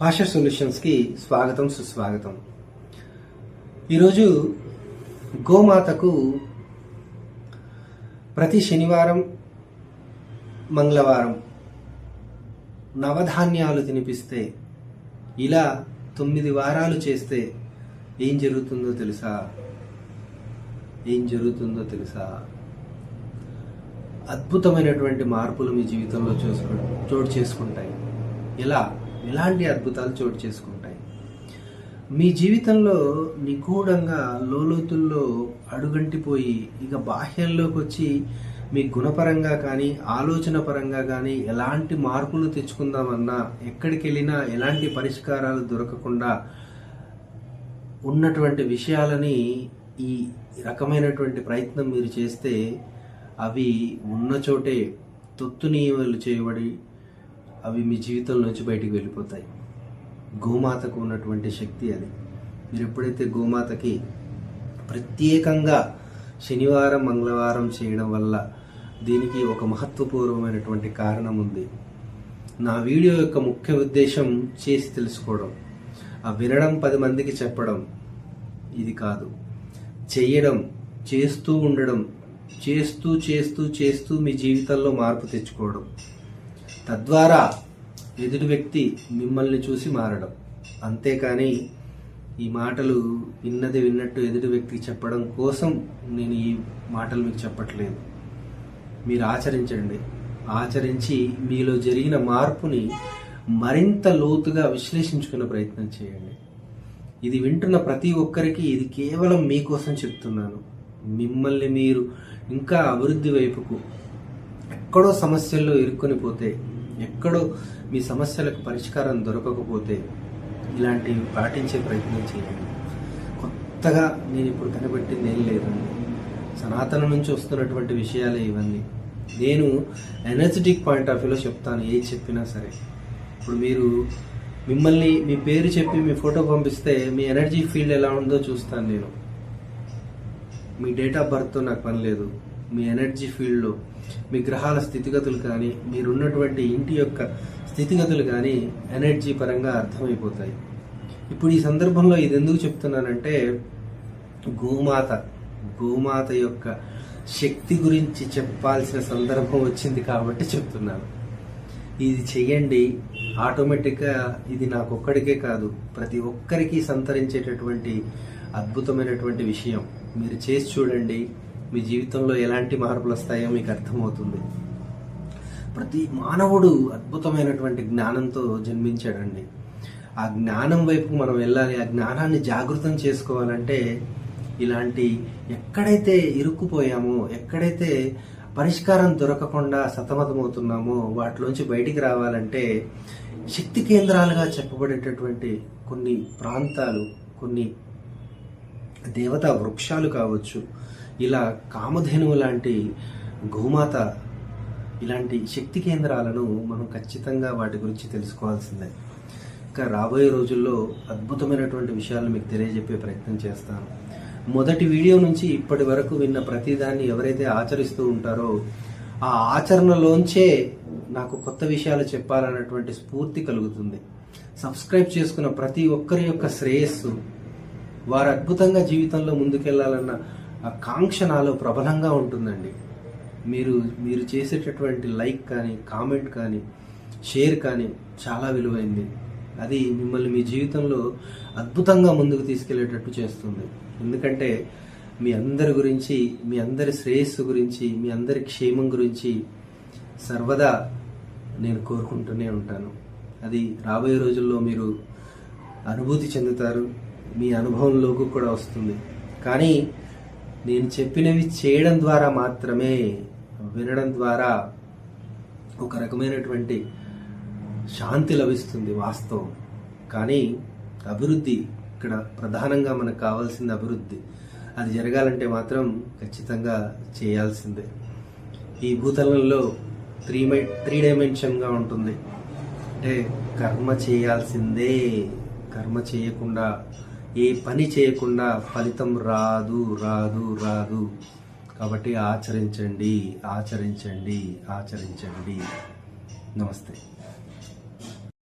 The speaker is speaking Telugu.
భాష సొల్యూషన్స్కి స్వాగతం సుస్వాగతం. ఈరోజు గోమాతకు ప్రతి శనివారం మంగళవారం నవధాన్యాలు తినిపిస్తే ఇలా తొమ్మిది వారాలు చేస్తే ఏం జరుగుతుందో తెలుసా? ఏం జరుగుతుందో తెలుసా? అద్భుతమైనటువంటి మార్పులు మీ జీవితంలో చూసుకు చోటు చేసుకుంటాయి. ఎలా? ఎలాంటి అద్భుతాలు చోటు చేసుకుంటాయి. మీ జీవితంలో నిగూఢంగా లోలోతుల్లో అడుగంటిపోయి ఇక బాహ్యంలోకి వచ్చి మీ గుణపరంగా కానీ ఆలోచన పరంగా కానీ ఎలాంటి మార్పులు తెచ్చుకుందామన్నా ఎక్కడికి వెళ్ళినా ఎలాంటి పరిష్కారాలు దొరకకుండా ఉన్నటువంటి విషయాలని ఈ రకమైనటువంటి ప్రయత్నం మీరు చేస్తే అవి ఉన్న చోటే తొత్తు నియమాలు చేయబడి అవి మీ జీవితం నుంచి బయటికి వెళ్ళిపోతాయి. గోమాతకు ఉన్నటువంటి శక్తి అది. మీరు ఎప్పుడైతే గోమాతకి ప్రత్యేకంగా శనివారం మంగళవారం చేయడం వల్ల దీనికి ఒక మహత్వపూర్వమైనటువంటి కారణం ఉంది. నా వీడియో యొక్క ముఖ్య ఉద్దేశం చేసి తెలుసుకోవడం. ఆ వినడం పది మందికి చెప్పడం ఇది కాదు. చేయడం చేస్తూ ఉండడం చేస్తూ చేస్తూ చేస్తూ మీ జీవితంలో మార్పు తెచ్చుకోవడం. తద్వారా ఎదుటి వ్యక్తి మిమ్మల్ని చూసి మారడం. అంతేకాని ఈ మాటలు విన్నది విన్నట్టు ఎదుటి వ్యక్తికి చెప్పడం కోసం నేను ఈ మాటలు మీకు చెప్పట్లేదు. మీరు ఆచరించండి. ఆచరించి మీలో జరిగిన మార్పుని మరింత లోతుగా విశ్లేషించుకునే ప్రయత్నం చేయండి. ఇది వింటున్న ప్రతి ఒక్కరికి ఇది కేవలం మీకోసం చెప్తున్నాను. మిమ్మల్ని మీరు ఇంకా అభివృద్ధి వైపుకు ఎక్కడో సమస్యల్లో ఇరుక్కొని పోతే ఎక్కడో మీ సమస్యలకు పరిష్కారం దొరకకపోతే ఇలాంటివి పాటించే ప్రయత్నం చేయండి. కొత్తగా నేను ఇప్పుడు కనిపెట్టింది ఏం లేదండి. సనాతనం నుంచి వస్తున్నటువంటి విషయాలే ఇవన్నీ. నేను ఎనర్జెటిక్ పాయింట్ ఆఫ్ వ్యూలో చెప్తాను ఏది చెప్పినా సరే. ఇప్పుడు మీరు మిమ్మల్ని మీ పేరు చెప్పి మీ ఫోటో పంపిస్తే మీ ఎనర్జీ ఫీల్డ్ ఎలా ఉందో చూస్తాను నేను. మీ డేట్ ఆఫ్ బర్త్తో నాకు పని లేదు. మీ ఎనర్జీ ఫీల్డ్లో మీ గ్రహాల స్థితిగతులు కానీ మీరున్నటువంటి ఇంటి యొక్క స్థితిగతులు కానీ ఎనర్జీ పరంగా అర్థమైపోతాయి. ఇప్పుడు ఈ సందర్భంలో ఇది ఎందుకు చెప్తున్నానంటే గోమాత గోమాత యొక్క శక్తి గురించి చెప్పాల్సిన సందర్భం వచ్చింది కాబట్టి చెప్తున్నాను. ఇది చెయ్యండి ఆటోమేటిక్గా ఇది నాకు ఒక్కడికే కాదు ప్రతి ఒక్కరికి సంతరించేటటువంటి అద్భుతమైనటువంటి విషయం. మీరు చేసి చూడండి మీ జీవితంలో ఎలాంటి మార్పులు వస్తాయో మీకు అర్థమవుతుంది. ప్రతి మానవుడు అద్భుతమైనటువంటి జ్ఞానంతో జన్మించాడండి. ఆ జ్ఞానం వైపు మనం వెళ్ళాలి ఆ జ్ఞానాన్ని జాగృతం చేసుకోవాలంటే ఇలాంటి ఎక్కడైతే ఇరుక్కుపోయామో ఎక్కడైతే పరిష్కారం దొరకకుండా సతమతమవుతున్నామో వాటిలోంచి బయటికి రావాలంటే శక్తి కేంద్రాలుగా చెప్పబడేటటువంటి కొన్ని ప్రాంతాలు కొన్ని దేవతా వృక్షాలు కావచ్చు ఇలా కామధేనువు లాంటి గోమాత ఇలాంటి శక్తి కేంద్రాలను మనం ఖచ్చితంగా వాటి గురించి తెలుసుకోవాల్సిందే. ఇంకా రాబోయే రోజుల్లో అద్భుతమైనటువంటి విషయాలు మీకు తెలియజెప్పే ప్రయత్నం చేస్తాను. మొదటి వీడియో నుంచి ఇప్పటి వరకు విన్న ప్రతిదాన్ని ఎవరైతే ఆచరిస్తూ ఉంటారో ఆ ఆచరణలోంచే నాకు కొత్త విషయాలు చెప్పాలన్నటువంటి స్ఫూర్తి కలుగుతుంది. సబ్స్క్రైబ్ చేసుకున్న ప్రతి ఒక్కరి యొక్క శ్రేయస్సు వారు అద్భుతంగా జీవితంలో ముందుకెళ్ళాలన్న ఆ కాంక్ష నాలో ప్రబలంగా ఉంటుందండి. మీరు మీరు చేసేటటువంటి లైక్ కానీ కామెంట్ కానీ షేర్ కానీ చాలా విలువైంది. అది మిమ్మల్ని మీ జీవితంలో అద్భుతంగా ముందుకు తీసుకెళ్ళేటట్టు చేస్తుంది. ఎందుకంటే మీ అందరి గురించి మీ అందరి శ్రేయస్సు గురించి మీ అందరి క్షేమం గురించి సర్వదా నేను కోరుకుంటూనే ఉంటాను. అది రాబోయే రోజుల్లో మీరు అనుభూతి చెందుతారు. మీ అనుభవంలోకి కూడా వస్తుంది. కానీ నేను చెప్పినవి చేయడం ద్వారా మాత్రమే వినడం ద్వారా ఒక రకమైనటువంటి శాంతి లభిస్తుంది వాస్తవం. కానీ అభివృద్ధి ఇక్కడ ప్రధానంగా మనకు కావాల్సింది అభివృద్ధి. అది జరగాలంటే మాత్రం ఖచ్చితంగా చేయాల్సిందే. ఈ భూతలంలో త్రీ మై త్రీ డైమెన్షన్గా ఉంటుంది. అంటే కర్మ చేయాల్సిందే. కర్మ చేయకుండా ఏ పని చేయకుండా ఫలితం రాదు రాదు రాదు. కాబట్టి ఆచరించండి ఆచరించండి ఆచరించండి. నమస్తే.